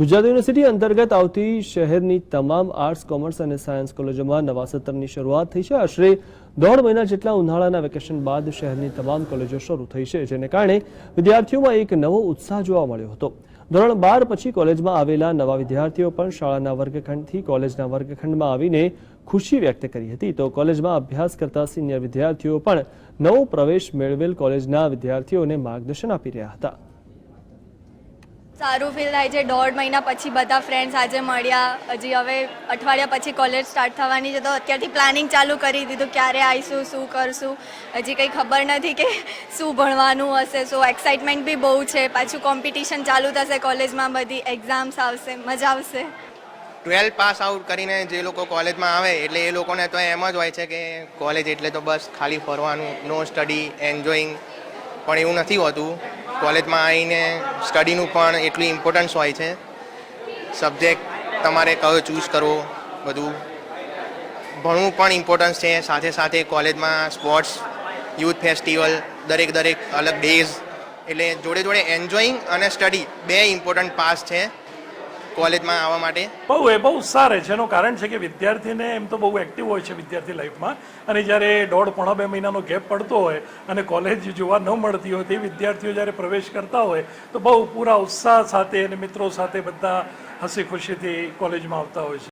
Gujarat university અંતર્ગત આવતી શહેરની તમામ આર્ટ્સ, કોમર્સ અને સાયન્સ કોલેજોમાં નવા સત્રની શરૂઆત થઈ છે. આશરે દોઢ મહિના જેટલા ઉનાળાના વેકેશન બાદ શહેરની તમામ કોલેજો શરૂ થઈ છે, જેને કારણે વિદ્યાર્થીઓમાં એક નવો ઉત્સાહ જોવા મળ્યો હતો. ધોરણ બાર પછી કોલેજમાં આવેલા નવા વિદ્યાર્થીઓ પણ શાળાના વર્ગખંડથી કોલેજના વર્ગખંડમાં આવીને ખુશી વ્યક્ત કરી હતી. તો કોલેજમાં અભ્યાસ કરતા સિનિયર વિદ્યાર્થીઓ પણ નવો પ્રવેશ મેળવેલ કોલેજના વિદ્યાર્થીઓને માર્ગદર્શન આપી રહ્યા હતા. સારું ફીલ થાય છે. દોઢ મહિના પછી બધા ફ્રેન્ડ્સ આજે મળ્યા. હજી હવે અઠવાડિયા પછી કોલેજ સ્ટાર્ટ થવાની છે તો અત્યારથી પ્લાનિંગ ચાલુ કરી દીધું. ક્યારે આવીશું શું કરશું? હજી કંઈ ખબર નથી કે શું ભણવાનું હશે. સો એક્સાઇટમેન્ટ બી બહુ છે. પાછું કોમ્પિટિશન ચાલુ થશે કોલેજમાં બધી એક્ઝામ્સ આવશે, મજા આવશે. ટ્વેલ્થ પાસ આઉટ કરીને જે લોકો કોલેજમાં આવે, એટલે એ લોકોને તો એમ જ હોય છે કે કોલેજ એટલે તો બસ ખાલી ફરવાનું નો સ્ટડી એન્જોઈંગ પણ એવું નથી હોતું. કોલેજમાં આવીને સ્ટડીનું પણ એટલું ઇમ્પોર્ટન્સ હોય છે. સબ્જેક્ટ તમારે કયો ચૂઝ કરવો બધું. ભણવું પણ ઇમ્પોર્ટન્સ છે. સાથે સાથે કોલેજમાં સ્પોર્ટ્સ યુથ ફેસ્ટિવલ દરેક દરેક અલગ ડેઝ એટલે જોડે જોડે એન્જોઈંગ અને સ્ટડી બે ઇમ્પોર્ટન્ટ પાસ છે. કોલેજમાં આવવા માટે? બહુ, એ બહુ સારે છે. એનું કારણ છે કે વિદ્યાર્થીને એમ તો બહુ એક્ટિવ હોય છે વિદ્યાર્થી લાઈફમાં અને જ્યારે દોઢ પોણા બે મહિનાનો ગેપ પડતો હોય અને કોલેજ જોવા ન મળતી હોય, તે વિદ્યાર્થીઓ જ્યારે પ્રવેશ કરતા હોય, તો બહુ પૂરા ઉત્સાહ સાથે અને મિત્રો સાથે બધા હસી ખુશીથી કોલેજમાં આવતા હોય છે.